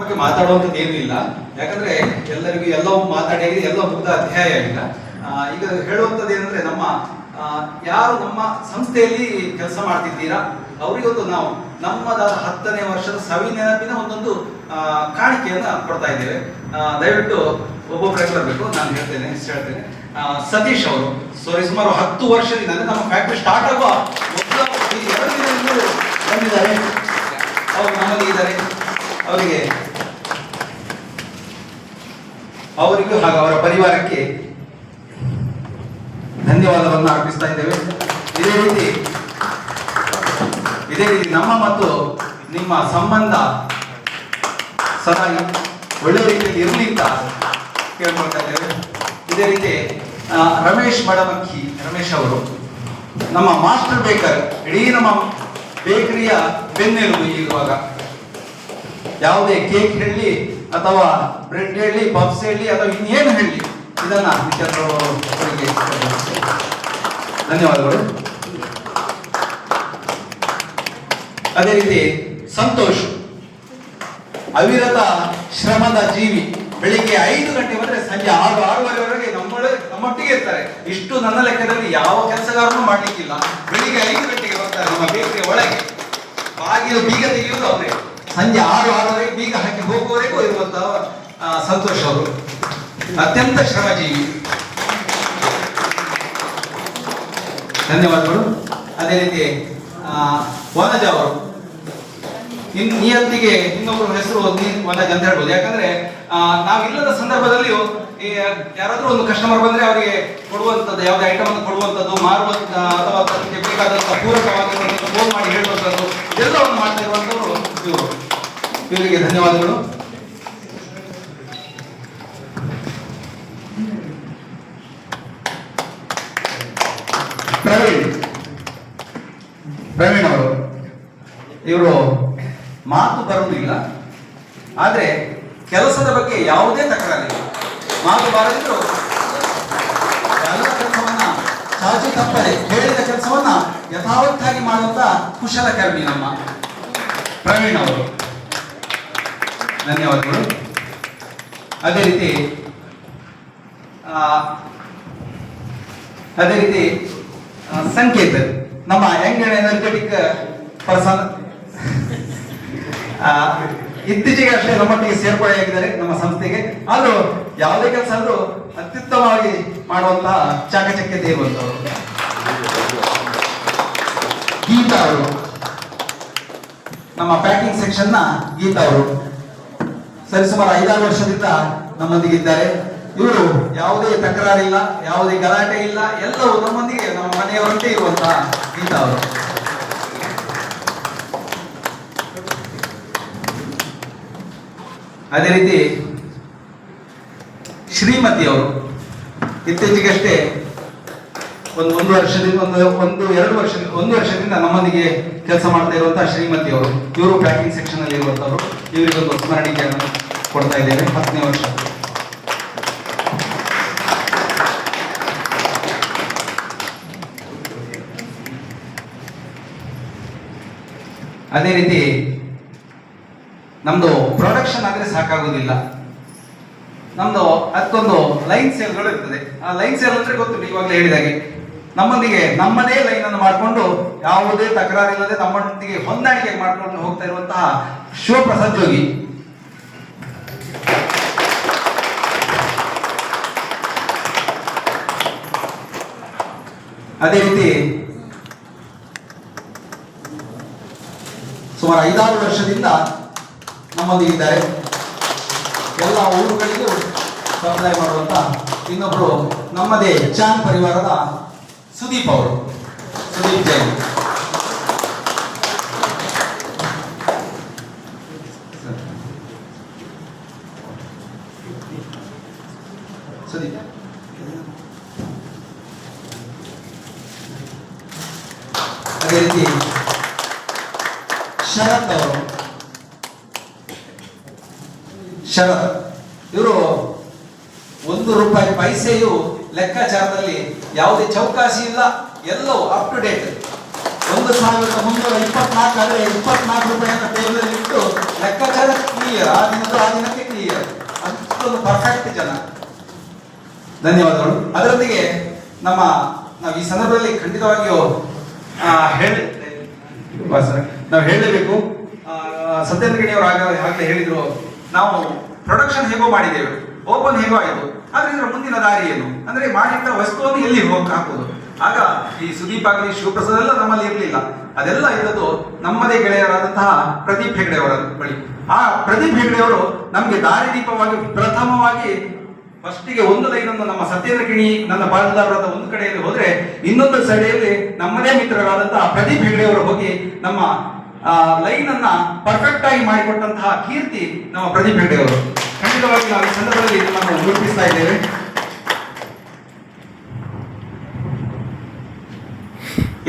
ಬಗ್ಗೆ ಮಾತಾಡುವಂಥದ್ದು ಏನೂ ಇಲ್ಲ. ಯಾಕಂದ್ರೆ ಎಲ್ಲರಿಗೂ ಎಲ್ಲವೂ ಮಾತಾಡಿ, ಎಲ್ಲ ಮುಗ್ಧ ಅಧ್ಯಾಯ ಆಗಿಲ್ಲ ಈಗ ಹೇಳುವಂಥದ್ದು ಏನಂದ್ರೆ ನಮ್ಮ ಯಾರು ನಮ್ಮ ಸಂಸ್ಥೆಯಲ್ಲಿ ಕೆಲಸ ಮಾಡ್ತಿದ್ದೀರಾ, ಅವರಿಗೊಂದು ನಾವು ನಮ್ಮದಾದ ಹತ್ತನೇ ವರ್ಷದ ಸವಿ ನೆನಪಿನ ಒಂದೊಂದು ಕಾಣಿಕೆಯನ್ನ ಕೊಡ್ತಾ ಇದ್ದೇವೆ. ದಯವಿಟ್ಟು ಒಬ್ಬೊಬ್ಬರಾಗಿ ಬರಬೇಕು ನಾನು ಹೇಳ್ತೇನೆ ಹೇಳ್ತೇನೆ. ಸತೀಶ್ ಅವರು ಸೊ ಸುಮಾರು ಹತ್ತು ವರ್ಷದಿಂದ ನಮ್ಮ ಫ್ಯಾಕ್ಟ್ರಿ ಸ್ಟಾರ್ಟ್ ಆಗುವ ಬಂದಿದ್ದಾರೆ. ಅವರು ನಮ್ಮಲ್ಲಿ ಇದ್ದಾರೆ. ಅವರಿಗೆ ಅವರಿಗೂ ಹಾಗೂ ಅವರ ಪರಿವಾರಕ್ಕೆ ಧನ್ಯವಾದವನ್ನು ಅರ್ಪಿಸ್ತಾ ಇದ್ದೇವೆ. ಇದೇ ರೀತಿ ಇದೇ ರೀತಿ ನಮ್ಮ ಮತ್ತು ನಿಮ್ಮ ಸಂಬಂಧ ಸದಾ ಒಳ್ಳೆ ರೀತಿಯಲ್ಲಿ ಇರಲಿ ಅಂತ ಕೇಳ್ಕೊಳ್ತಾ ಇದ್ದೇವೆ. ಇದೇ ರೀತಿ ರಮೇಶ್ ಮಡಮಕ್ಕಿ, ರಮೇಶ್ ಅವರು ನಮ್ಮ ಮಾಸ್ಟರ್ ಬೇಕರ್, ಇಡೀ ನಮ್ಮ ಬೇಕರಿಯ ಬೆನ್ನೆಲುಬು ಇರುವಾಗ ಯಾವುದೇ ಕೇಕ್ ಹೇಳಿ ಅಥವಾ ಬ್ರೆಡ್ ಹೇಳಿ ಪಫ್ಸ್ ಹೇಳಿ, ಅಥವಾ ಇನ್ನೇನು ಹೇಳಿ, ಇದನ್ನ ಧನ್ಯವಾದಗಳು. ಅದೇ ರೀತಿ ಸಂತೋಷ್, ಅವಿರತ ಶ್ರಮದ ಜೀವಿ, ಬೆಳಿಗ್ಗೆ ಐದು ಗಂಟೆ ಬಂದ್ರೆ ಸಂಜೆ ಆರು, ಆರೂವರೆವರೆಗೆ ನಮ್ಮೊಳ ನಮ್ಮೊಟ್ಟಿಗೆ ಇರ್ತಾರೆ. ಇಷ್ಟು ನನ್ನ ಲೆಕ್ಕದಲ್ಲಿ ಯಾವ ಕೆಲಸಗಾರನು ಮಾಡ್ಲಿಕ್ಕಿಲ್ಲ. ಬೆಳಿಗ್ಗೆ ಐದು ಗಂಟೆಗೆ ಬರ್ತಾರೆ ನಮ್ಮ ಬೇಕರಿ ಒಳಗೆ. ಬಾಗಿಲು ಬೀಗ ತೆಗೆಯುವುದು ಅವರೇ. ಸಂಜೆ ಆರು ಆರೂವರೆಗೆ ಬೀಗ ಹಾಕಿ ಹೋಗುವವರೆಗೂ ಇರುವಂತಹ ಸಂತೋಷ ಅವರು. ಅತ್ಯಂತ ಶ್ರಮಜೀವಿ. ಧನ್ಯವಾದಗಳು. ಅದೇ ರೀತಿ ವನಜ ಅವರು. ಇನ್ ನಿಯತ್ತಿಗೆ ಇನ್ನೊಬ್ಬರ ಹೆಸರು ವನಜ ಅಂತ ಹೇಳ್ಬೋದು. ಯಾಕಂದ್ರೆ ನಾವಿಲ್ಲದ ಸಂದರ್ಭದಲ್ಲಿಯೂ, ಈ, ಯಾರಾದ್ರೂ ಒಂದು ಕಸ್ಟಮರ್ ಬಂದ್ರೆ ಅವರಿಗೆ ಕೊಡುವಂಥದ್ದು, ಯಾವುದೇ ಐಟಮ್ ಅನ್ನು ಕೊಡುವಂಥದ್ದು ಮಾರುವ ಅಥವಾ ಬೇಕಾದಂತಹ ಬೇಕಾದಂತ ಪೂರಕವಾಗಿರುವಂಥದ್ದು ಫೋನ್ ಮಾಡಿ ಹೇಳುವಂಥದ್ದು ಎಲ್ಲವನ್ನು ಮಾಡ್ತಾ ಇರುವಂಥವ್ರು ಇವರು. ಇವರಿಗೆ ಧನ್ಯವಾದಗಳು. ಪ್ರವೀಣ್. ಪ್ರವೀಣ್ ಅವರು. ಇವರು ಮಾತು ಬರುವುದಿಲ್ಲ. ಆದ್ರೆ ಕೆಲಸದ ಬಗ್ಗೆ ಯಾವುದೇ ತಕರಾರಿಲ್ಲ. ಮಾತು ಬಾರದಿದ್ರು ಎಲ್ಲ ಕೆಲಸವನ್ನ ಚಾಚು ತಪ್ಪದೆ ಹೇಳಿದ ಕೆಲಸವನ್ನ ಯಥಾವತ್ತಾಗಿ ಮಾಡುವಂತ ಕುಶಲಕರ್ಮಿ ನಮ್ಮ ಪ್ರವೀಣ್ ಅವರು. ಧನ್ಯವಾದಗಳು. ಅದೇ ರೀತಿ ಅದೇ ರೀತಿ ಸಂಕೇತ. ನಮ್ಮ ಯಂಗ್ ಎನರ್ಜೆಟಿಕ್ ಪರ್ಸನ್ ಇತ್ತೀಚೆಗೆ ಅಷ್ಟೇ ನಮ್ಮೊಟ್ಟಿಗೆ ಸೇರ್ಪಡೆಯಾಗಿದ್ದಾರೆ ನಮ್ಮ ಸಂಸ್ಥೆಗೆ. ಆದರೂ ಯಾವುದೇ ಕೆಲಸ ಆದ್ರೂ ಅತ್ಯುತ್ತಮವಾಗಿ ಮಾಡುವಂತಹ ಚಾಕಚಕ್ಯತೆ ಇರುವಂತವರು ಗೀತಾ ಅವರು. ನಮ್ಮ ಪ್ಯಾಕಿಂಗ್ ಸೆಕ್ಷನ್ನ ಗೀತಾ ಅವರು. ಸರಿಸುಮಾರು ಐದಾರು ವರ್ಷದಿಂದ ನಮ್ಮೊಂದಿಗೆ ಇದ್ದಾರೆ ಇವರು ಯಾವುದೇ ತಕರಾರಿಲ್ಲ, ಯಾವುದೇ ಗಲಾಟೆ ಇಲ್ಲ, ಎಲ್ಲವೂ ನಮ್ಮೊಂದಿಗೆ, ನಮ್ಮ ಮನೆಯವರಂತೆ ಇರುವಂತ ಗೀತಾ ಅವರು. ಅದೇ ರೀತಿ ಶ್ರೀಮತಿ ಅವರು, ಇತ್ತೀಚೆಗಷ್ಟೇ ಒಂದು ಒಂದು ವರ್ಷದಿಂದ ಒಂದು ಒಂದು ಎರಡು ವರ್ಷದಿಂದ ಒಂದು ವರ್ಷದಿಂದ ನಮ್ಮೊಂದಿಗೆ ಕೆಲಸ ಮಾಡ್ತಾ ಇರುವಂತಹ ಶ್ರೀಮತಿ ಅವರು. ಇವರು ಪ್ಯಾಕಿಂಗ್ ಸೆಕ್ಷನ್ ಅಲ್ಲಿ ಇರುವಂತವರು. ಇವರಿಗೊಂದು ಸ್ಮರಣಿಕೆಯನ್ನು ಕೊಡ್ತಾ ಇದ್ದೇವೆ. ಹತ್ತನೇ ವರ್ಷ. ಅದೇ ರೀತಿ ನಮ್ದು ಪ್ರೊಡಕ್ಷನ್ ಆದ್ರೆ ಸಾಕಾಗೋದಿಲ್ಲ ನಮ್ದು ಅದಕ್ಕೊಂದು ಲೈನ್ ಸೇಲ್ಗಳು ಇರ್ತದೆ. ಆ ಲೈನ್ ಸೇಲ್ ಅಂದ್ರೆ ಗೊತ್ತು ಇವಾಗಲೇ ಹೇಳಿದಾಗೆ. ನಮ್ಮೊಂದಿಗೆ ನಮ್ಮದೇ ಲೈನ್ ಅನ್ನು ಮಾಡಿಕೊಂಡು ಯಾವುದೇ ತಕರಾರಿಲ್ಲದೆ ನಮ್ಮೊಂದಿಗೆ ಹೊಂದಾಣಿಕೆ ಮಾಡಿಕೊಂಡು ಹೋಗ್ತಾ ಇರುವಂತಹ ಶಿವಪ್ರಸಾದ್ ಜೋಗಿ. ಅದೇ ರೀತಿ ಸುಮಾರು ಐದಾರು ವರ್ಷದಿಂದ ನಮ್ಮೊಂದಿಗೆ ಇದ್ದಾರೆ. ಎಲ್ಲ ಊರುಗಳಿಗೂ ಸಮುದಾಯ ಮಾಡುವಂತ ಇನ್ನೊಬ್ರು ನಮ್ಮದೇ ಚಾನ್ ಪರಿವಾರದ ಸುದೀಪ್ ಅವರು. ಸುದೀಪ್ ಜೈನ್ ಸುದೀಪ್. ಅದೇ ರೀತಿ ಶರತ್ ಅವರು. ಶರತ್ ಇವರು ಒಂದು ರೂಪಾಯಿ ಪೈಸೆಯು ಲೆಕ್ಕಾಚಾರದಲ್ಲಿ ಯಾವುದೇ ಚೌಕಾಸಿ ಇಲ್ಲ ಎಲ್ಲವೂ ಅಪ್ ಟು ಡೇಟ್ ಒಂದು ಸಾವಿರದ ಮುನ್ನೂರ ಇಪ್ಪತ್ನಾಲ್ಕು ಆದರೆ ಇಪ್ಪತ್ನಾಲ್ಕು ರೂಪಾಯಿ ಅಂತ ಟೇಬಲ್ ಇಟ್ಟು ಲೆಕ್ಕಾಚಾರ ಕ್ಲಿಯರ್ ಆ ದಿನದ ಆ ದಿನಕ್ಕೆ ಕ್ಲಿಯರ್ ಅಷ್ಟೊಂದು ಪರ್ಫೆಕ್ಟ್ ಜನ. ಧನ್ಯವಾದಗಳು. ಅದರೊಂದಿಗೆ ನಮ್ಮ ನಾವು ಈ ಸಂದರ್ಭದಲ್ಲಿ ಖಂಡಿತವಾಗಿಯೂ ಹೇಳಿ ನಾವು ಹೇಳಲೇಬೇಕು. ಆ, ಸತ್ಯೇಂದ್ರ ಗಿಣಿ ಅವರು ಆಗ ಆಗಲೇ ಹೇಳಿದ್ರು ನಾವು ಪ್ರೊಡಕ್ಷನ್ ಹೇಗೋ ಮಾಡಿದ್ದೇವೆ. ಓಪನ್ ಹೇಗೋ ಆಯಿತು ಆದರೆ ಇದರ ಮುಂದಿನ ದಾರಿ ಏನು? ಅಂದ್ರೆ ಮಾಡಿಟ್ಟ ವಸ್ತುವನ್ನು ಎಲ್ಲಿ ಹೋಗಿ ಹಾಕೋದು? ಆಗ ಈ ಸುದೀಪ್ ಆಗಲಿ, ಶಿವಪ್ರಸಾದ್ ಎಲ್ಲ ನಮ್ಮಲ್ಲಿ ಇರಲಿಲ್ಲ. ಅದೆಲ್ಲ ಇದ್ದದ್ದು ನಮ್ಮದೇ ಗೆಳೆಯರಾದಂತಹ ಪ್ರದೀಪ್ ಹೆಗ್ಡೆ ಅವರ ಬಳಿ. ಆ ಪ್ರದೀಪ್ ಹೆಗ್ಡೆ ಅವರು ನಮಗೆ ದಾರಿದೀಪವಾಗಿ, ಪ್ರಥಮವಾಗಿ ಫಸ್ಟಿಗೆ ಒಂದು ಲೈನ್ ಅನ್ನು ನಮ್ಮ ಸತ್ಯೇಂದ್ರ ಕಿಣಿ, ನನ್ನ ಬಾಳದಾರರಾದ ಒಂದು ಕಡೆಯಲ್ಲಿ ಹೋದ್ರೆ ಇನ್ನೊಂದು ಸಡೆಯಲ್ಲಿ ನಮ್ಮದೇ ಮಿತ್ರರಾದಂತಹ ಪ್ರದೀಪ್ ಹೆಗ್ಡೆ ಅವರು ಹೋಗಿ ನಮ್ಮ ಲೈನ್ ಅನ್ನ ಪರ್ಫೆಕ್ಟ್ ಆಗಿ ಮಾಡಿಕೊಟ್ಟಂತಹ ಕೀರ್ತಿ ನಮ್ಮ ಪ್ರದೀಪ್ ಹೆಗ್ಡೆ ಅವರು ಖಂಡಿತವಾಗಿ ನಾವು ಸಂದರ್ಭದಲ್ಲಿ ನಮ್ಮನ್ನು ಗುರುತಿಸ್ತಾ ಇದ್ದೇವೆ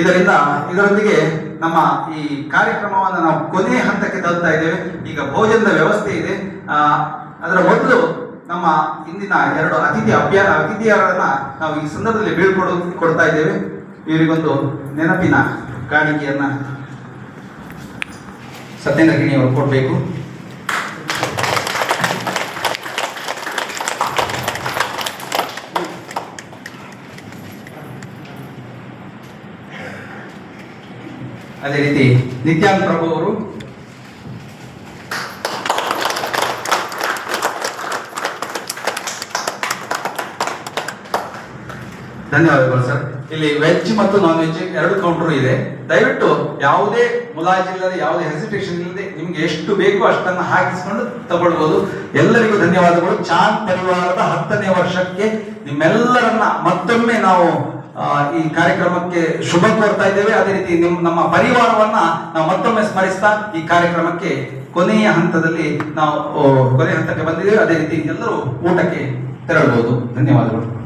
ಇದರಿಂದ, ಇದರೊಂದಿಗೆ ನಮ್ಮ ಈ ಕಾರ್ಯಕ್ರಮವನ್ನು ನಾವು ಕೊನೆಯ ಹಂತಕ್ಕೆ ತಲುಪ್ತಾ ಇದ್ದೇವೆ. ಈಗ ಭೋಜನದ ವ್ಯವಸ್ಥೆ ಇದೆ. ಅದರ ಮೊದಲು ನಮ್ಮ ಇಂದಿನ ಎರಡು ಅತಿಥಿ ಅಭ್ಯಾ, ಅತಿಥಿಯರನ್ನ ನಾವು ಈ ಸಂದರ್ಭದಲ್ಲಿ ಬೀಳ್ಕೊಡು, ಕೊಡ್ತಾ ಇದ್ದೇವೆ. ಇವರಿಗೊಂದು ನೆನಪಿನ ಕಾಣಿಕೆಯನ್ನ ಸತ್ಯೇಂದ್ರ ಗಿಣಿ ಅವರು ಕೊಡಬೇಕು. ಅದೇ ರೀತಿ ನಿತ್ಯಾನಂದ ಪ್ರಭು ಅವರು. ಧನ್ಯವಾದಗಳು ಸರ್. ಇಲ್ಲಿ ವೆಜ್ ಮತ್ತು ನಾನ್ ವೆಜ್ ಎರಡು ಕೌಂಟರ್ ಇದೆ. ದಯವಿಟ್ಟು ಯಾವುದೇ ಮುಲಾಜಿಲ್ಲದೆ ಯಾವುದೇ ಹೆಸಿಟೇಷನ್ ಇಲ್ಲದೆ ನಿಮ್ಗೆ ಎಷ್ಟು ಬೇಕೋ ಅಷ್ಟನ್ನು ಹಾಕಿಸ್ಕೊಂಡು ತಗೊಳ್ಬಹುದು ಎಲ್ಲರಿಗೂ ಧನ್ಯವಾದಗಳು. ಚಾಂದ್ ಪರಿವಾರದ ಹತ್ತನೇ ವರ್ಷಕ್ಕೆ ನಿಮ್ಮೆಲ್ಲರನ್ನ ಮತ್ತೊಮ್ಮೆ ನಾವು ಈ ಕಾರ್ಯಕ್ರಮಕ್ಕೆ ಶುಭ ಕೋರ್ತಾ ಇದ್ದೇವೆ. ಅದೇ ರೀತಿ ನಿಮ್ ನಮ್ಮ ಪರಿವಾರವನ್ನ ನಾವು ಮತ್ತೊಮ್ಮೆ ಸ್ಮರಿಸ್ತಾ ಈ ಕಾರ್ಯಕ್ರಮಕ್ಕೆ ಕೊನೆಯ ಹಂತದಲ್ಲಿ ನಾವು ಕೊನೆಯ ಹಂತಕ್ಕೆ ಬಂದಿದ್ದೇವೆ. ಅದೇ ರೀತಿ ಎಲ್ಲರೂ ಊಟಕ್ಕೆ ತೆರಳಬಹುದು. ಧನ್ಯವಾದಗಳು.